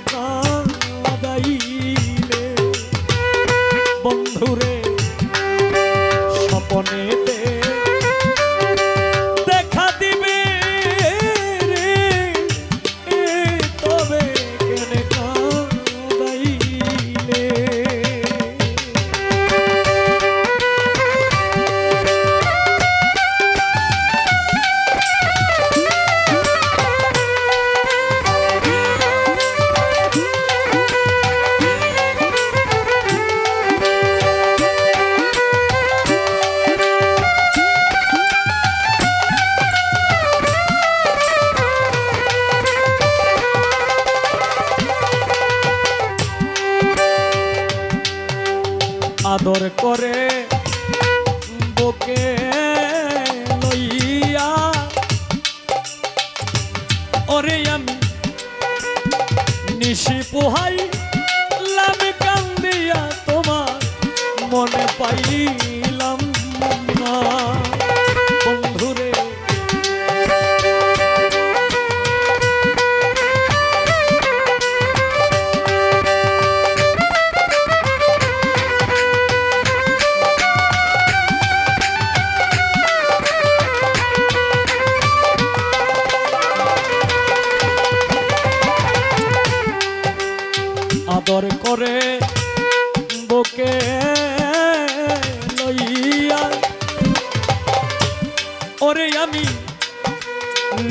come. নিশি পোহাই লামে কান্দিয়া তোমার মনে পাইলাম না।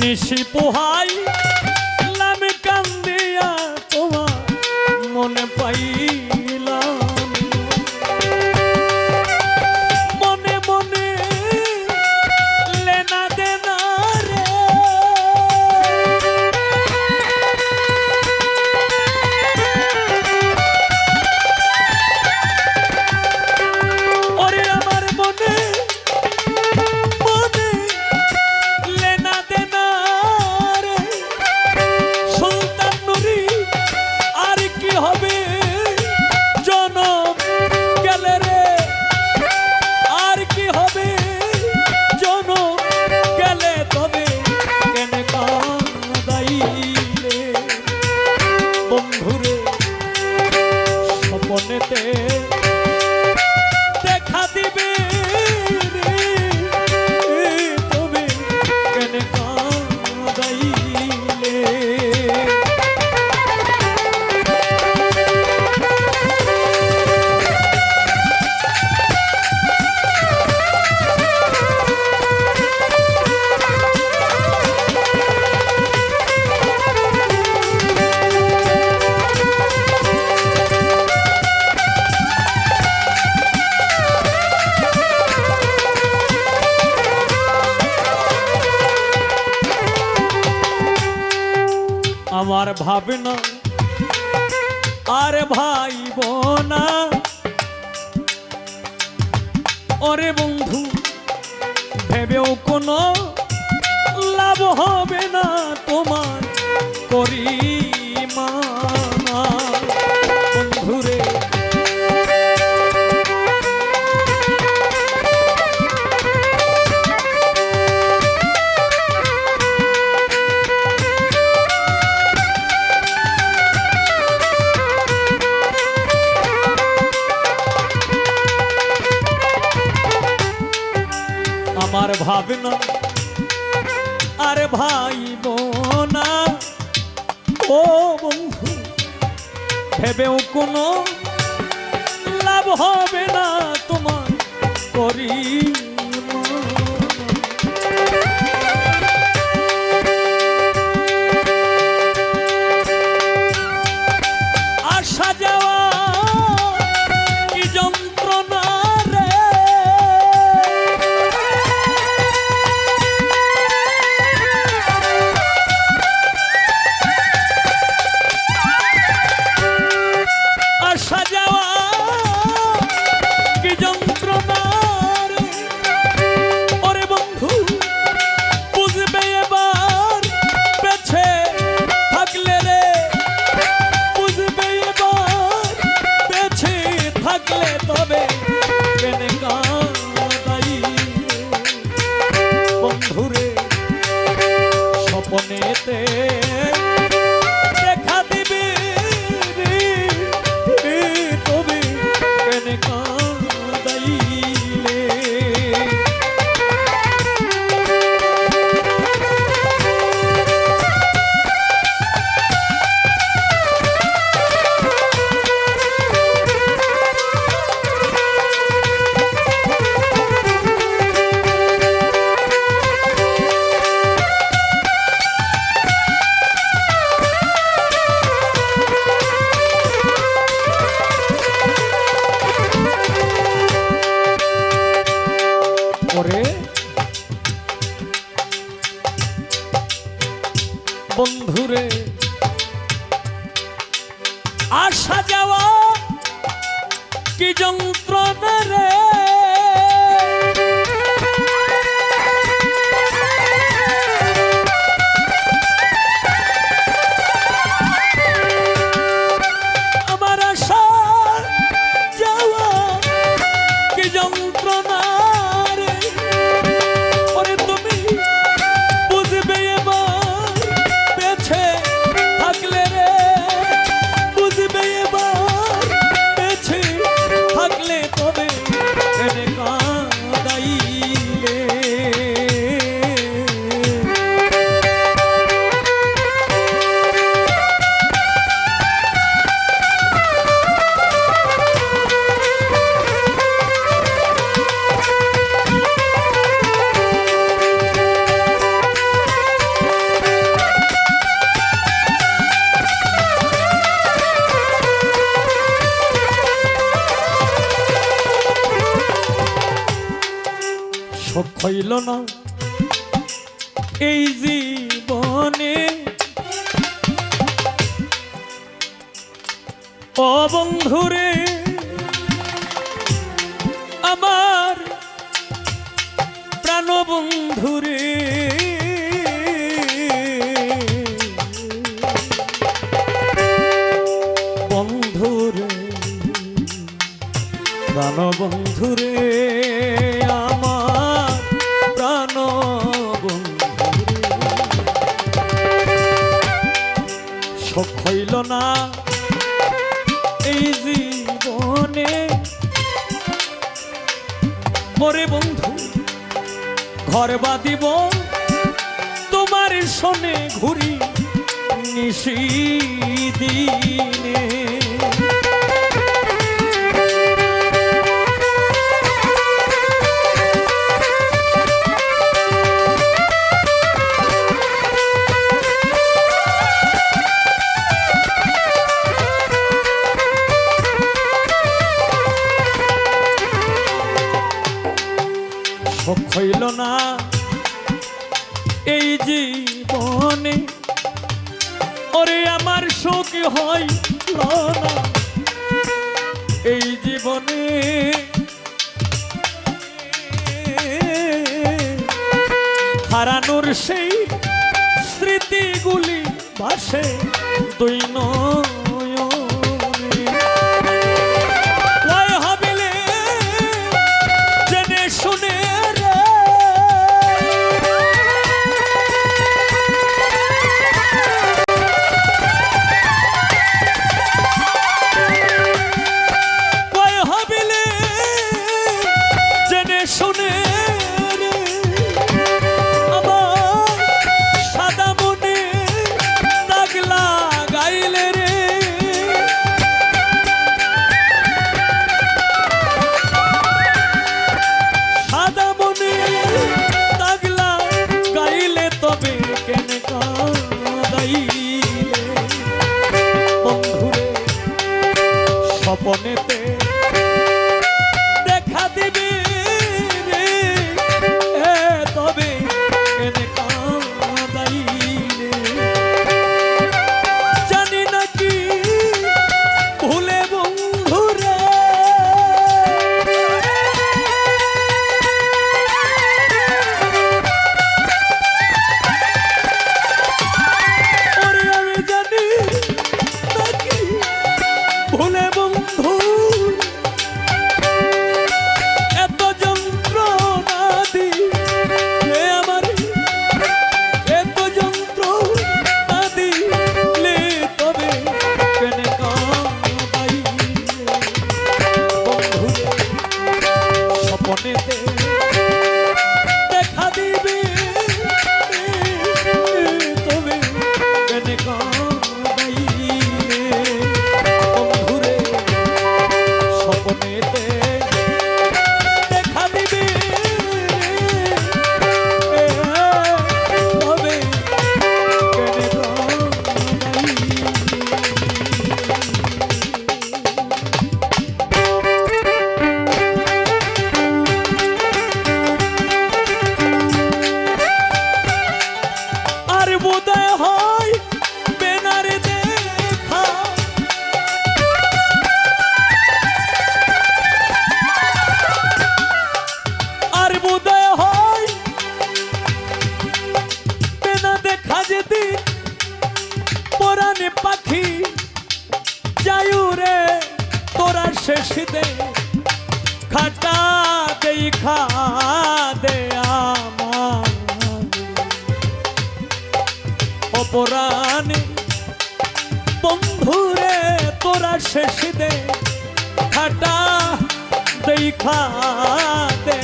নিশি পোহাই। ভাবনা আরে ভাই বোনা ওরে বন্ধু ভেবেও কোনো লাভ হবে না তোমার করি। করি। ছিল না। এই জীবনে ও বন্ধুরে আমার প্রাণবন্ধুরে বন্ধুরে প্রাণবন্ধু গুলি বাসে তুই নয় স্বপনে পাখি, যায়ু রে তোরা শেষ দে খাটা দেই খা দে আমার বন্ধুরে তোরা শেষ দে খাটা দেখা দে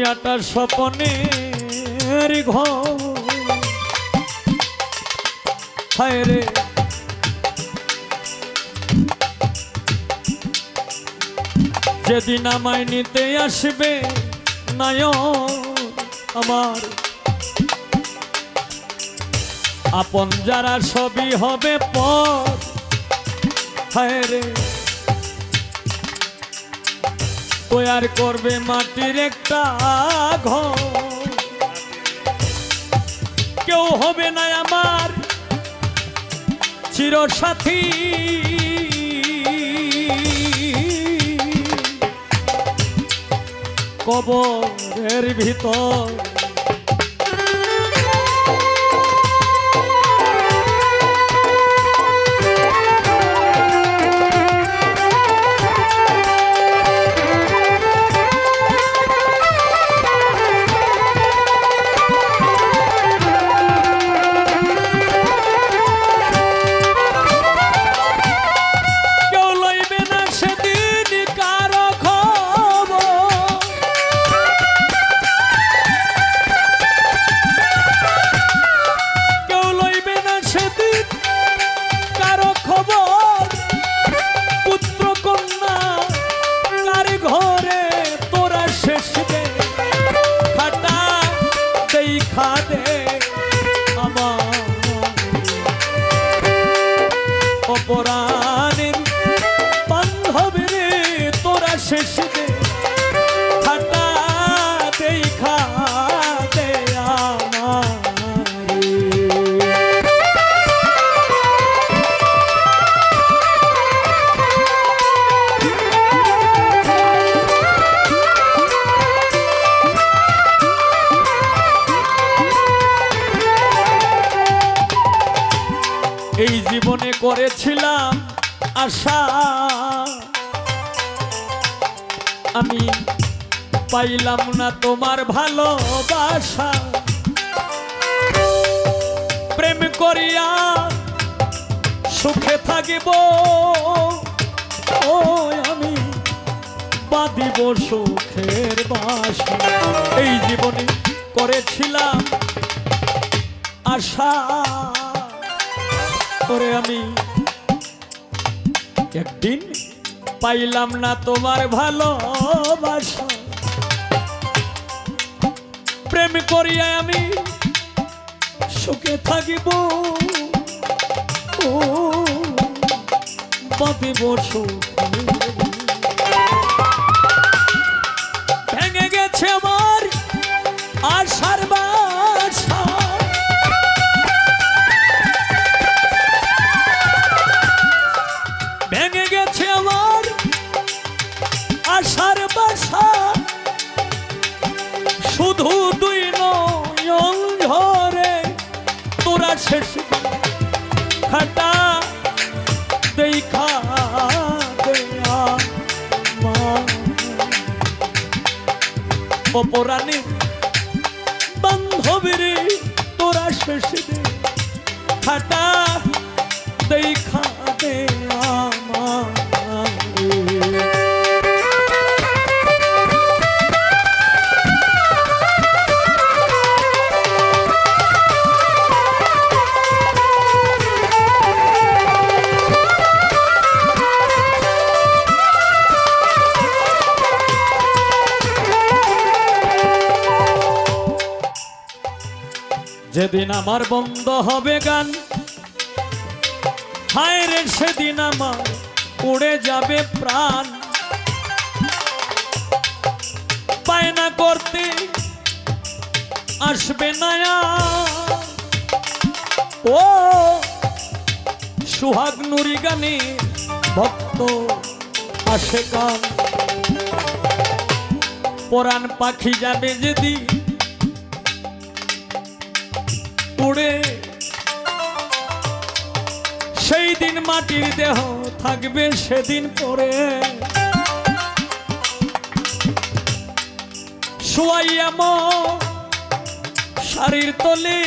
দুনিয়াটা স্বপনের ঘর। হায় যেদিন আমায় নিতে আসবে নায়ক আমার। আপন যারা সবই হবে পর। হায় রে। তৈয়ার করবে মাটির একটা ঘর। কেউ হবে না আমার চিরসাথী কবরের ভিতর এই জীবনে করেছিলাম আশা আমি পাইলাম না তোমার ভালোবাসা। প্রেম করিয়া সুখে থাকিব। ও, আমি বাঁধিব সুখের বাসা। এই জীবনে করেছিলাম আশা। করে আমি একদিন পাইলাম না তোমার ভালোবাসা। প্রেম করিয়া আমি সুখে থাকিব। সুখে দে খাটা দেখা যেদিন আমার বন্ধ হবে গান, হায় রে সেদিন আমার উড়ে যাবে প্রাণ। বায়না করতে আসবে না ও সুহাগ নুরি গানে ভক্ত আসে কান পরাণ পাখি যাবে যদি উড়ে সেই দিন মাটির দেহ থাকবে, সেদিন পরে। শুয়াইয়াম শাড়ির তলে।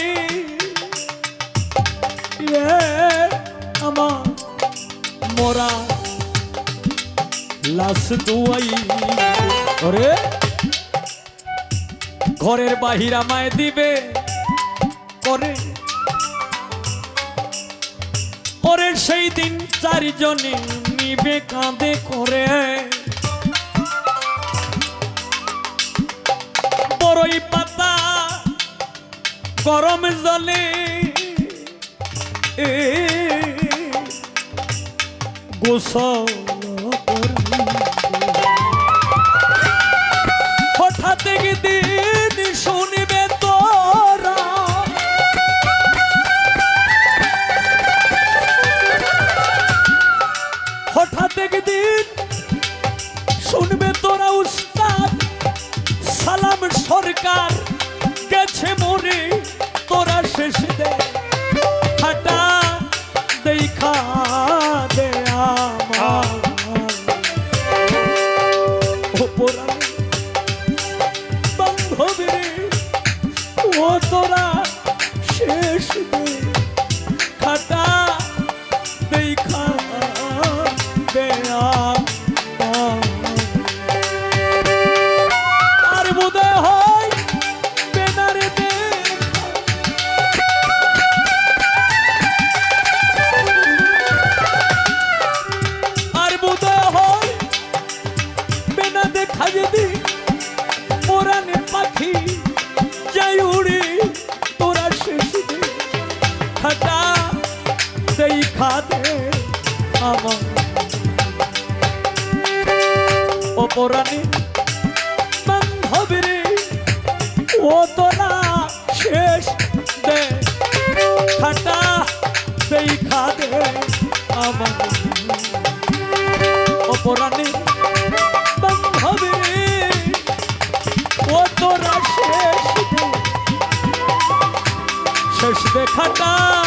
আমার মোরা লাশ দুয়াই। ঘরের বাহিরা আমায় দিবে। করে পরে সেই দিন চারিজনে নিবে কাঁদে করে। বড়ই পাতা গরম জলে। গোসল অপরাণী বান্ধবী রে ও তোরা শেষ দে খাটা সেই খাদে আমার অপরাণী বান্ধবী ও তোরা শেষ দে শেষ দে খাটা সেই খা